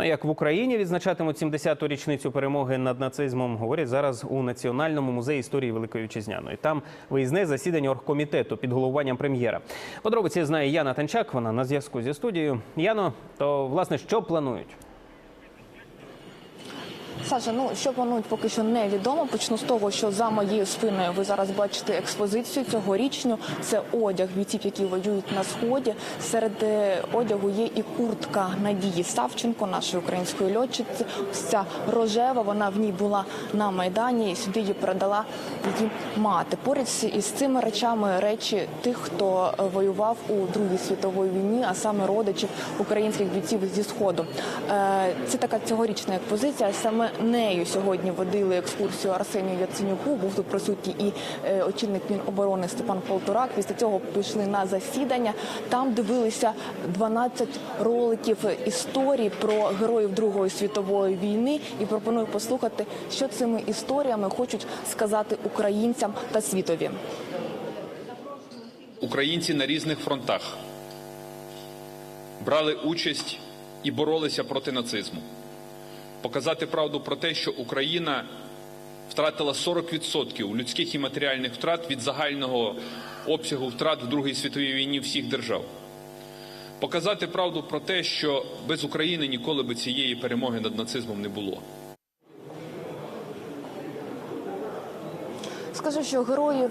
Ну, як в Україні відзначатимуть 70-ту річницю перемоги над нацизмом, говорять зараз у Національному музеї історії Великої Вітчизняної. Там виїзне засідання оргкомітету під головуванням прем'єра. Подробиці знає Яна Танчак. Вона на зв'язку зі студією. Яно, то власне що планують? Саша, ну що планують, поки що невідомо. Почну з того, що за моєю спиною ви зараз бачите експозицію цьогорічню. Це одяг бійців, які воюють на сході. Серед е, одягу є і куртка Надії Савченко, нашої української льотчиці. Ця рожева. Вона в ній була на майдані. і Сюди її передала її мати. Поряд із цими речами речі тих, хто е, воював у Другій світовій війні, а саме родичів українських бійців зі сходу. Е, Це така цьогорічна експозиція. Саме нею сьогодні водили екскурсію Арсенію Яценюку. Був тут присутній і е, очільник Міноборони Степан Полторак. Після цього пішли на засідання. Там дивилися 12 роликів історій про героїв Другої світової війни. І пропоную послухати, що цими історіями хочуть сказати українцям та світові. Українці на різних фронтах брали участь і боролися проти нацизму. Показати правду про те, що Україна втратила 40% людських і матеріальних втрат від загального обсягу втрат в Другій світовій війні всіх держав. Показати правду про те, що без України ніколи би цієї перемоги над нацизмом не було. Скажу, що героїв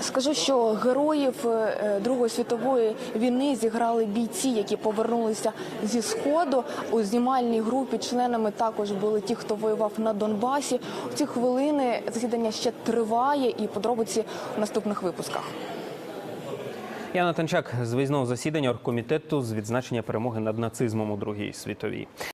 скажу, що героїв е, Другої світової війни зіграли бійці, які повернулися зі сходу. У знімальній групі членами також були ті, хто воював на Донбасі. У ці хвилини засідання ще триває, і подробиці у наступних випусках. Яна Танчак з виїзного засідання оргкомітету з відзначення перемоги над нацизмом у Другій світовій.